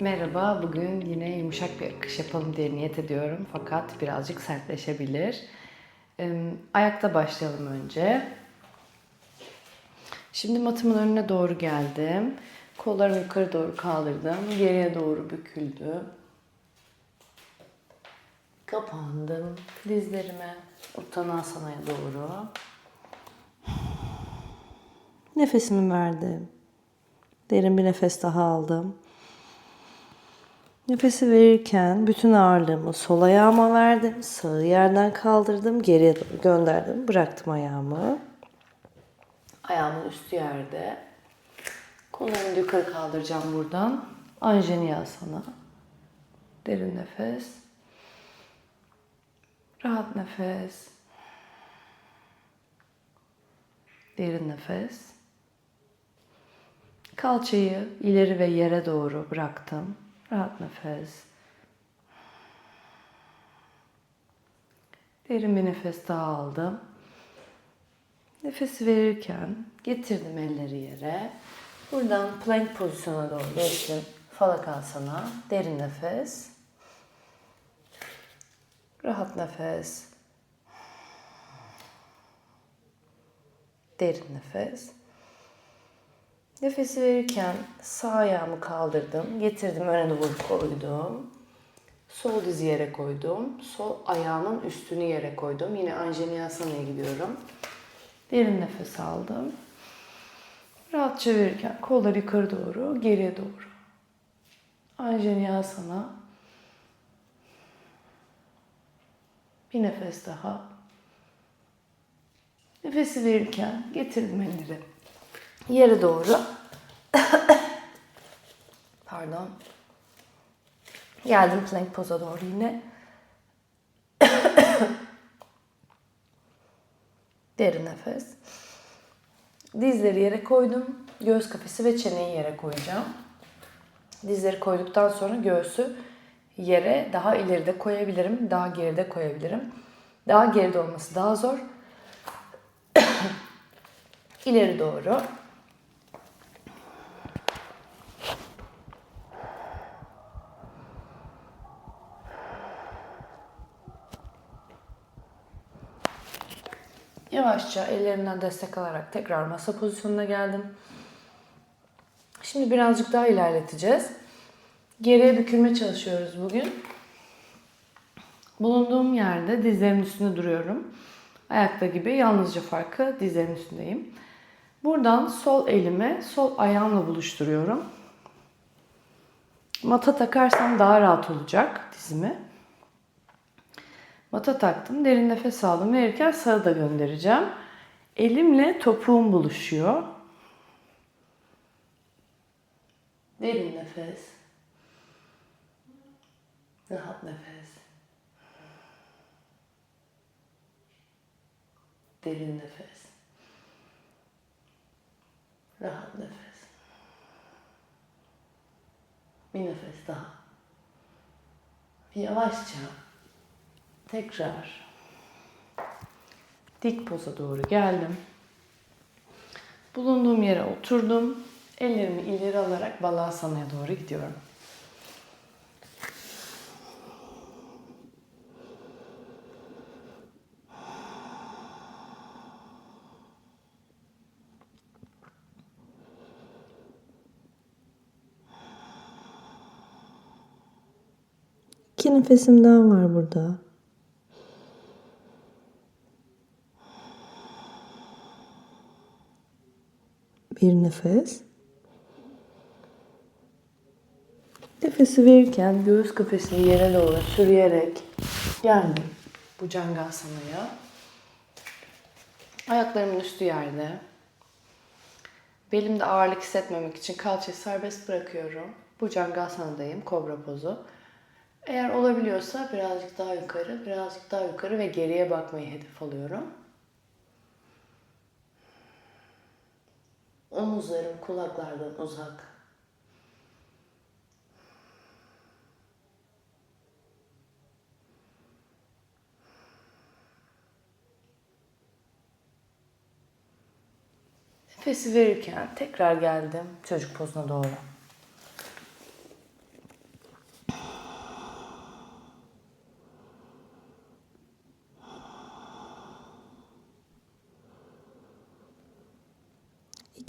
Merhaba, bugün yine yumuşak bir akış yapalım diye niyet ediyorum fakat birazcık sertleşebilir. Ayakta başlayalım önce. Şimdi matımın önüne doğru geldim. Kollarımı yukarı doğru kaldırdım. Geriye doğru büküldüm. Kapandım. Dizlerime Uttanasana'ya doğru. Nefesimi verdim. Derin bir nefes daha aldım. Nefesi verirken bütün ağırlığımı sol ayağıma verdim. Sağı yerden kaldırdım. Geriye doğru gönderdim. Bıraktım ayağımı. Ayağımın üstü yerde. Kollarımı yukarı kaldıracağım buradan. Anjaniyasana. Derin nefes. Rahat nefes. Derin nefes. Kalçayı ileri ve yere doğru bıraktım. Rahat nefes. Derin bir nefes daha aldım. Nefesi verirken getirdim elleri yere. Buradan plank pozisyona doğru geçtim. Falakasana. Derin nefes. Rahat nefes. Derin nefes. Nefesi verirken sağ ayağımı kaldırdım. Getirdim öne doğru koydum. Sol dizi yere koydum. Sol ayağımın üstünü yere koydum. Yine Anjanasana'ya gidiyorum. Derin nefes aldım. Rahatça verirken kolları yukarı doğru, geriye doğru. Anjaneyasana. Bir nefes daha. Nefesi verirken getirdim elleri yere doğru. Pardon. Geldim plank poza doğru yine. Derin nefes. Dizleri yere koydum. Göğüs kafesi ve çeneyi yere koyacağım. Dizleri koyduktan sonra göğsü yere daha ileride koyabilirim, daha geride koyabilirim. Daha geride olması daha zor. İleri doğru. Yavaşça ellerimden destek alarak tekrar masa pozisyonuna geldim. Şimdi birazcık daha ilerleteceğiz. Geriye bükülme çalışıyoruz bugün. Bulunduğum yerde dizlerimin üstünde duruyorum. Ayakta gibi yalnızca farkı dizlerimin üstündeyim. Buradan sol elimi sol ayağımla buluşturuyorum. Mata takarsam daha rahat olacak dizimi. Mata taktım. Derin nefes aldım. Verirken sağı da göndereceğim. Elimle topuğum buluşuyor. Derin nefes. Rahat nefes. Derin nefes. Rahat nefes. Bir nefes daha. Yavaşça tekrar dik poza doğru geldim. Bulunduğum yere oturdum. Ellerimi ileri alarak balasanaya doğru gidiyorum. İki nefesim daha var burada. Bir nefes. Nefesi verirken göğüs kafesini yere doğru sürüyerek geldim Bhujangasana'ya. Ayaklarımın üstü yerde. Belimde ağırlık hissetmemek için kalçayı serbest bırakıyorum. Bhujangasana'dayım, kobra pozu. Eğer olabiliyorsa birazcık daha yukarı, birazcık daha yukarı ve geriye bakmayı hedef alıyorum. Omuzlarım kulaklardan uzak. Nefesi verirken tekrar geldim çocuk pozuna doğru.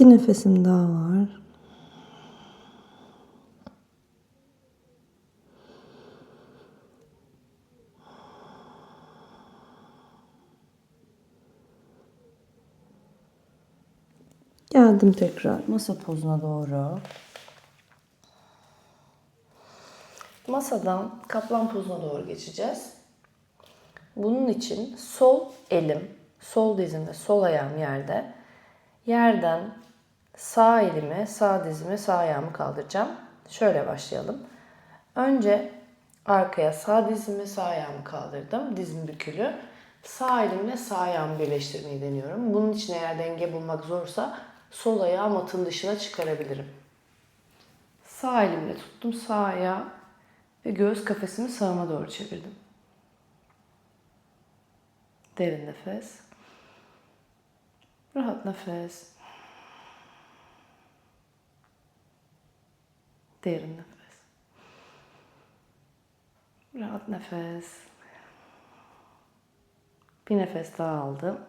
İki nefesim daha var. Geldim tekrar. Masa pozuna doğru. Masadan kaplan pozuna doğru geçeceğiz. Bunun için sol elim, sol dizim ve sol ayağım yerde. Yerden sağ elimi, sağ dizimi, sağ ayağımı kaldıracağım. Şöyle başlayalım. Önce arkaya sağ dizimi, sağ ayağımı kaldırdım. Dizim bükülü. Sağ elimle sağ ayağımı birleştirmeyi deniyorum. Bunun için eğer denge bulmak zorsa sol ayağı matın dışına çıkarabilirim. Sağ elimle tuttum sağ ayağı ve göğüs kafesimi sağıma doğru çevirdim. Derin nefes. Rahat nefes. Derin nefes. Rahat nefes. Bir nefes daha aldım.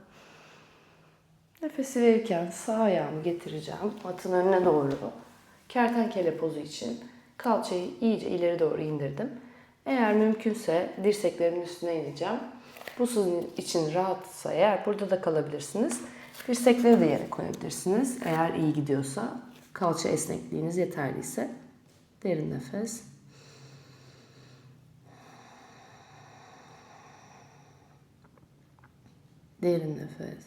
Nefesi verirken sağ ayağımı getireceğim matın önüne doğru. Kertenkele pozu için kalçayı iyice ileri doğru indirdim. Eğer mümkünse dirseklerimin üstüne ineceğim. Bu sizin için rahatsa eğer burada da kalabilirsiniz. Dirsekleri de yere koyabilirsiniz. Eğer iyi gidiyorsa, kalça esnekliğiniz yeterliyse. Derin nefes. Derin nefes.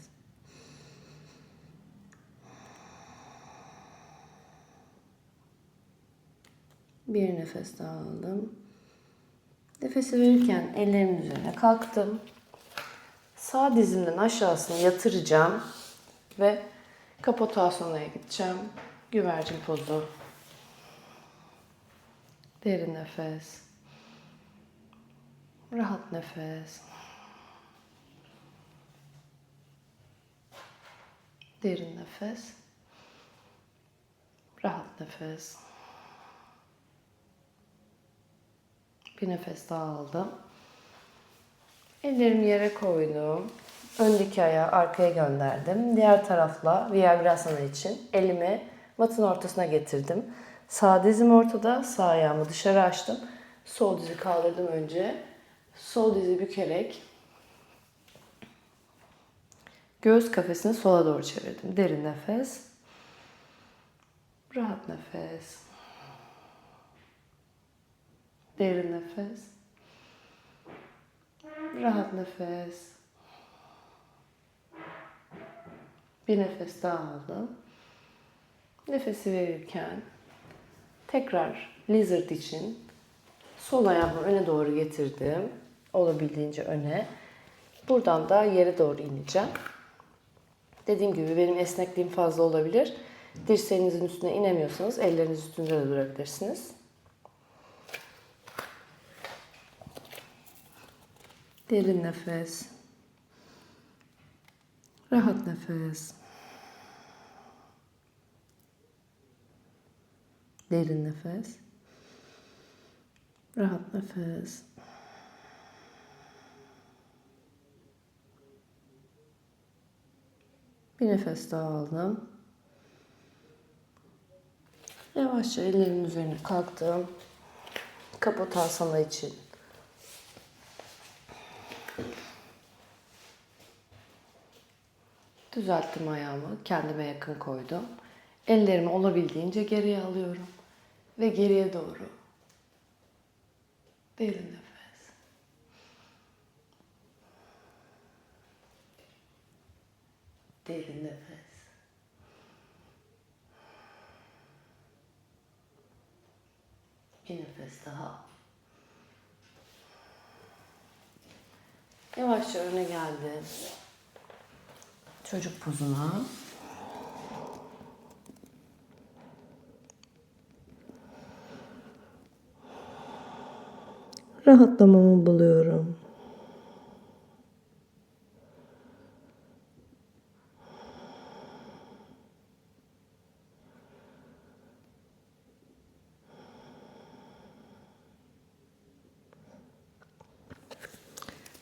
Bir nefes daha aldım. Nefesi verirken ellerimin üzerine kalktım. Sağ dizimden aşağısına yatıracağım ve kapotasyonaya gideceğim. Güvercin pozu. Derin nefes. Rahat nefes. Derin nefes. Rahat nefes. Bir nefes daha aldım. Ellerimi yere koydum. Öndeki ayağı arkaya gönderdim. Diğer tarafla Viagrasana için elimi matın ortasına getirdim. Sağ dizim ortada, sağ ayağımı dışarı açtım. Sol dizi kaldırdım önce. Sol dizi bükerek göğüs kafesini sola doğru çevirdim. Derin nefes. Rahat nefes. Derin nefes. Rahat nefes. Bir nefes daha aldım. Nefesi verirken tekrar lizard için sol ayağımı öne doğru getirdim. Olabildiğince öne. Buradan da yere doğru ineceğim. Dediğim gibi benim esnekliğim fazla olabilir. Dirseğinizin üstüne inemiyorsanız elleriniz üstünde de durabilirsiniz. Derin nefes. Rahat nefes. Derin nefes. Rahat nefes. Bir nefes daha aldım. Yavaşça ellerimin üzerine kalktım. Kapotasana için Düzelttim ayağımı. Kendime yakın koydum. Ellerimi olabildiğince geriye alıyorum. Ve geriye doğru. Derin nefes. Derin nefes. Bir nefes daha. Yavaşça öne geldim. Çocuk pozuna. Rahatlamamı buluyorum.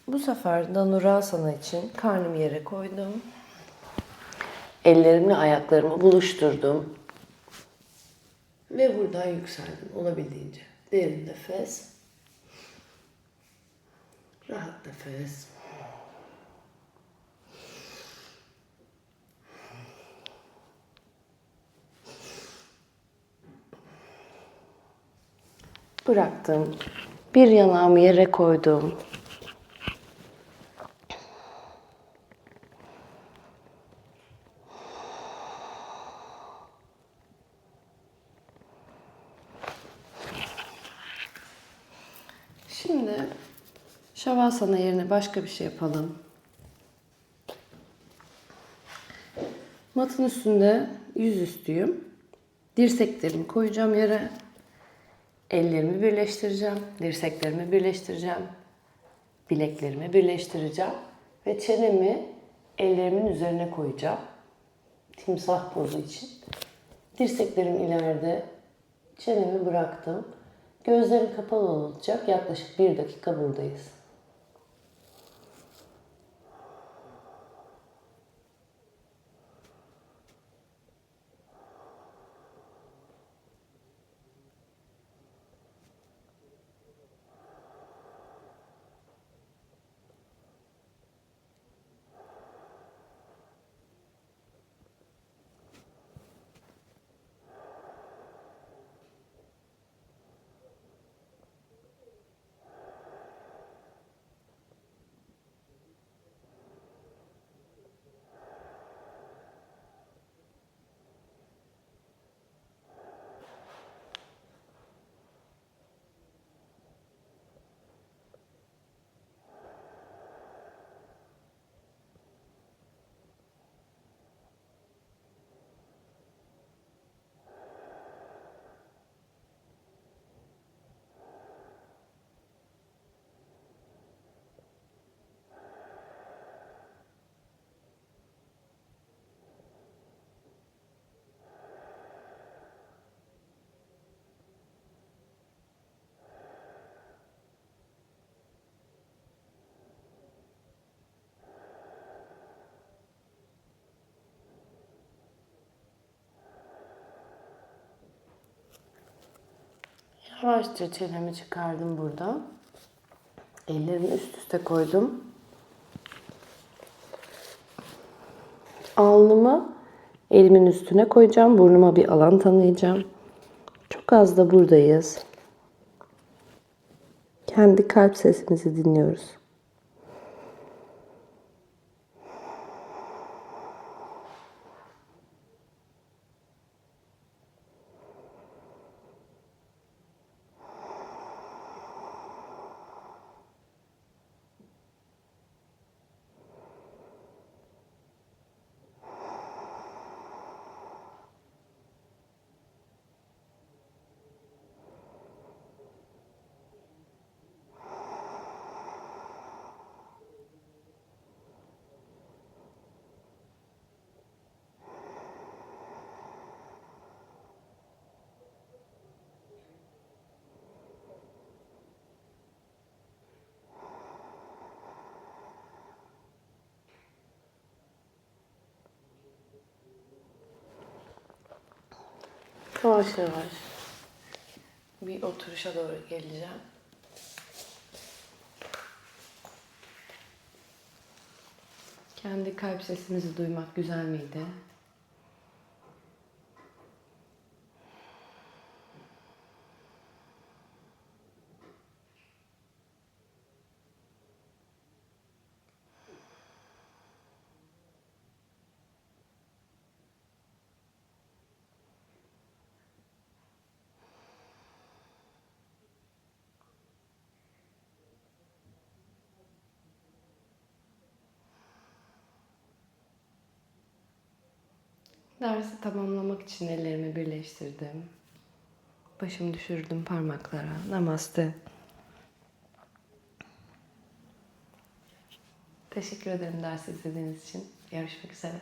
Bu sefer Danurasana için karnımı yere koydum. Ellerimle ayaklarımı buluşturdum. Ve buradan yükseldim olabildiğince. Derin nefes. Rahat nefes. Bıraktım. Bir yanağımı yere koydum. Şimdi şavasana yerine başka bir şey yapalım. Matın üstünde yüzüstüyüm. Dirseklerimi koyacağım yere. Ellerimi birleştireceğim. Dirseklerimi birleştireceğim. Bileklerimi birleştireceğim. Ve çenemi ellerimin üzerine koyacağım. Timsah pozu için. Dirseklerim ileride. Çenemi bıraktım. Gözlerim kapalı olacak. Yaklaşık bir dakika buradayız. Yavaşça çenemi çıkardım burada. Ellerimi üst üste koydum. Alnımı elimin üstüne koyacağım. Burnuma bir alan tanıyacağım. Çok az da buradayız. Kendi kalp sesimizi dinliyoruz. Yavaş yavaş bir oturuşa doğru geleceğim. Kendi kalp sesimizi duymak güzel miydi? Dersi tamamlamak için ellerimi birleştirdim. Başımı düşürdüm parmaklara. Namaste. Teşekkür ederim dersi izlediğiniz için. Görüşmek üzere.